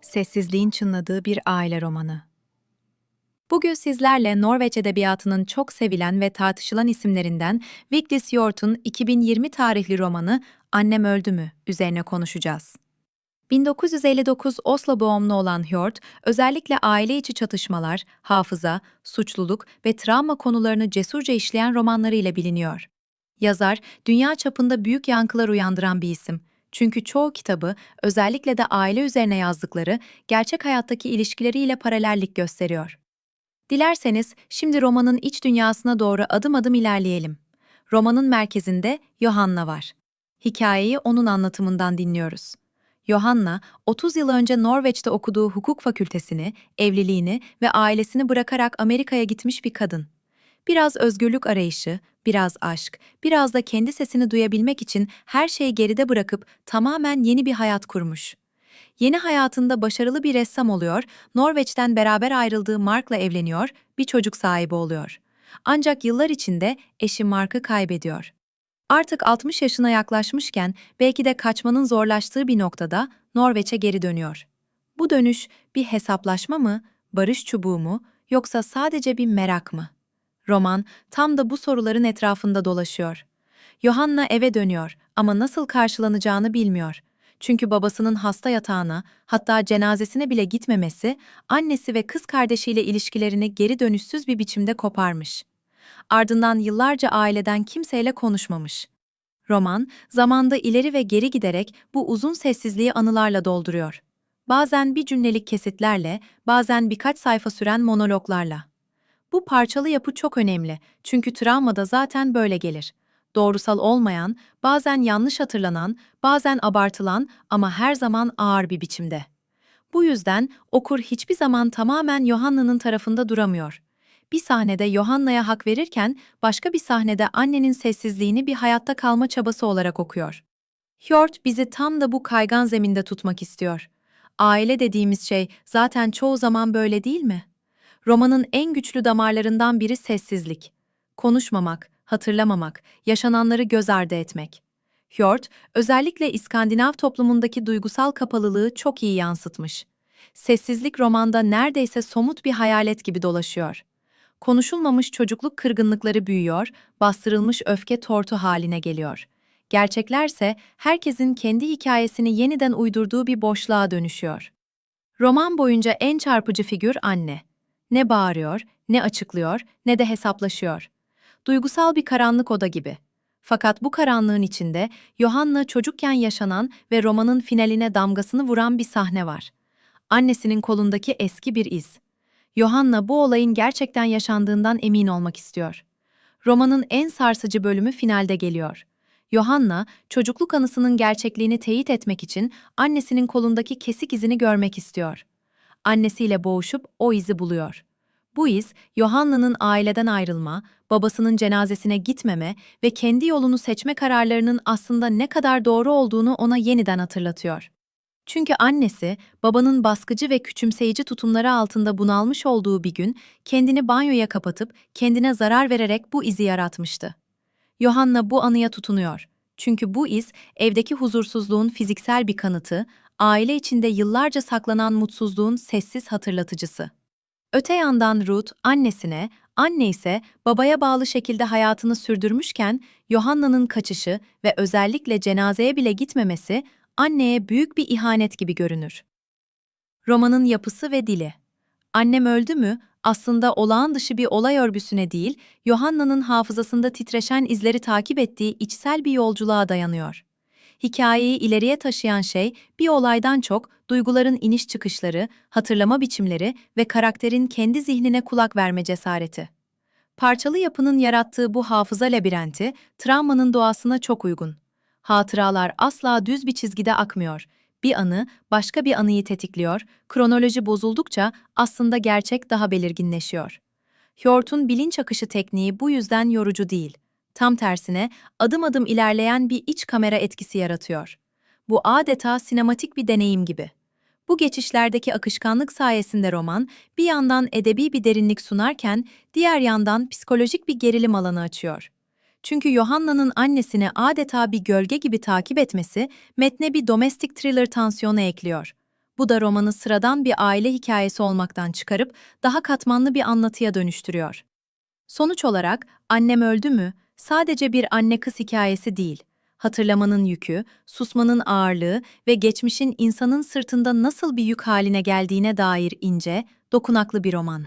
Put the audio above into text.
sessizliğin çınladığı bir aile romanı. Bugün sizlerle Norveç edebiyatının çok sevilen ve tartışılan isimlerinden Vigdis Hjort'un 2020 tarihli romanı Annem Öldü mü üzerine konuşacağız. 1959 Oslo doğumlu olan Hjort, özellikle aile içi çatışmalar, hafıza, suçluluk ve travma konularını cesurca işleyen romanlarıyla biliniyor. Yazar, dünya çapında büyük yankılar uyandıran bir isim. Çünkü çoğu kitabı, özellikle de aile üzerine yazdıkları, gerçek hayattaki ilişkileriyle paralellik gösteriyor. Dilerseniz şimdi romanın iç dünyasına doğru adım adım ilerleyelim. Romanın merkezinde Johanna var. Hikayeyi onun anlatımından dinliyoruz. Johanna, 30 yıl önce Norveç'te okuduğu hukuk fakültesini, evliliğini ve ailesini bırakarak Amerika'ya gitmiş bir kadın. Biraz özgürlük arayışı, biraz aşk, biraz da kendi sesini duyabilmek için her şeyi geride bırakıp tamamen yeni bir hayat kurmuş. Yeni hayatında başarılı bir ressam oluyor, Norveç'ten beraber ayrıldığı Mark'la evleniyor, bir çocuk sahibi oluyor. Ancak yıllar içinde eşi Mark'ı kaybediyor. Artık 60 yaşına yaklaşmışken belki de kaçmanın zorlaştığı bir noktada Norveç'e geri dönüyor. Bu dönüş bir hesaplaşma mı, barış çubuğu mu yoksa sadece bir merak mı? Roman tam da bu soruların etrafında dolaşıyor. Johanna eve dönüyor ama nasıl karşılanacağını bilmiyor. Çünkü babasının hasta yatağına, hatta cenazesine bile gitmemesi, annesi ve kız kardeşiyle ilişkilerini geri dönüşsüz bir biçimde koparmış. Ardından yıllarca aileden kimseyle konuşmamış. Roman, zamanda ileri ve geri giderek bu uzun sessizliği anılarla dolduruyor. Bazen bir cümlelik kesitlerle, bazen birkaç sayfa süren monologlarla. Bu parçalı yapı çok önemli çünkü travmada zaten böyle gelir. Doğrusal olmayan, bazen yanlış hatırlanan, bazen abartılan ama her zaman ağır bir biçimde. Bu yüzden okur hiçbir zaman tamamen Johanna'nın tarafında duramıyor. Bir sahnede Johanna'ya hak verirken başka bir sahnede annenin sessizliğini bir hayatta kalma çabası olarak okuyor. Hjort bizi tam da bu kaygan zeminde tutmak istiyor. Aile dediğimiz şey zaten çoğu zaman böyle değil mi? Romanın en güçlü damarlarından biri sessizlik. Konuşmamak, hatırlamamak, yaşananları göz ardı etmek. Hjort, özellikle İskandinav toplumundaki duygusal kapalılığı çok iyi yansıtmış. Sessizlik romanda neredeyse somut bir hayalet gibi dolaşıyor. Konuşulmamış çocukluk kırgınlıkları büyüyor, bastırılmış öfke tortu haline geliyor. Gerçeklerse herkesin kendi hikayesini yeniden uydurduğu bir boşluğa dönüşüyor. Roman boyunca en çarpıcı figür anne. Ne bağırıyor, ne açıklıyor, ne de hesaplaşıyor. Duygusal bir karanlık oda gibi. Fakat bu karanlığın içinde Johanna çocukken yaşanan ve romanın finaline damgasını vuran bir sahne var. Annesinin kolundaki eski bir iz. Johanna bu olayın gerçekten yaşandığından emin olmak istiyor. Romanın en sarsıcı bölümü finalde geliyor. Johanna, çocukluk anısının gerçekliğini teyit etmek için annesinin kolundaki kesik izini görmek istiyor. Annesiyle boğuşup o izi buluyor. Bu iz, Johanna'nın aileden ayrılma, babasının cenazesine gitmeme ve kendi yolunu seçme kararlarının aslında ne kadar doğru olduğunu ona yeniden hatırlatıyor. Çünkü annesi, babanın baskıcı ve küçümseyici tutumları altında bunalmış olduğu bir gün kendini banyoya kapatıp kendine zarar vererek bu izi yaratmıştı. Johanna bu anıya tutunuyor. Çünkü bu iz evdeki huzursuzluğun fiziksel bir kanıtı, aile içinde yıllarca saklanan mutsuzluğun sessiz hatırlatıcısı. Öte yandan Ruth annesine, anne ise babaya bağlı şekilde hayatını sürdürmüşken Johanna'nın kaçışı ve özellikle cenazeye bile gitmemesi anneye büyük bir ihanet gibi görünür. Romanın yapısı ve dili. Annem öldü mü aslında olağan dışı bir olay örgüsüne değil, Johanna'nın hafızasında titreşen izleri takip ettiği içsel bir yolculuğa dayanıyor. Hikayeyi ileriye taşıyan şey bir olaydan çok duyguların iniş çıkışları, hatırlama biçimleri ve karakterin kendi zihnine kulak verme cesareti. Parçalı yapının yarattığı bu hafıza labirenti, travmanın doğasına çok uygun. Hatıralar asla düz bir çizgide akmıyor. Bir anı başka bir anıyı tetikliyor, kronoloji bozuldukça aslında gerçek daha belirginleşiyor. Hjort'un bilinç akışı tekniği bu yüzden yorucu değil. Tam tersine adım adım ilerleyen bir iç kamera etkisi yaratıyor. Bu adeta sinematik bir deneyim gibi. Bu geçişlerdeki akışkanlık sayesinde roman bir yandan edebi bir derinlik sunarken diğer yandan psikolojik bir gerilim alanı açıyor. Çünkü Johanna'nın annesini adeta bir gölge gibi takip etmesi metne bir domestik thriller tansiyonu ekliyor. Bu da romanı sıradan bir aile hikayesi olmaktan çıkarıp daha katmanlı bir anlatıya dönüştürüyor. Sonuç olarak Annem Öldü mü sadece bir anne kız hikayesi değil. Hatırlamanın yükü, susmanın ağırlığı ve geçmişin insanın sırtında nasıl bir yük haline geldiğine dair ince, dokunaklı bir roman.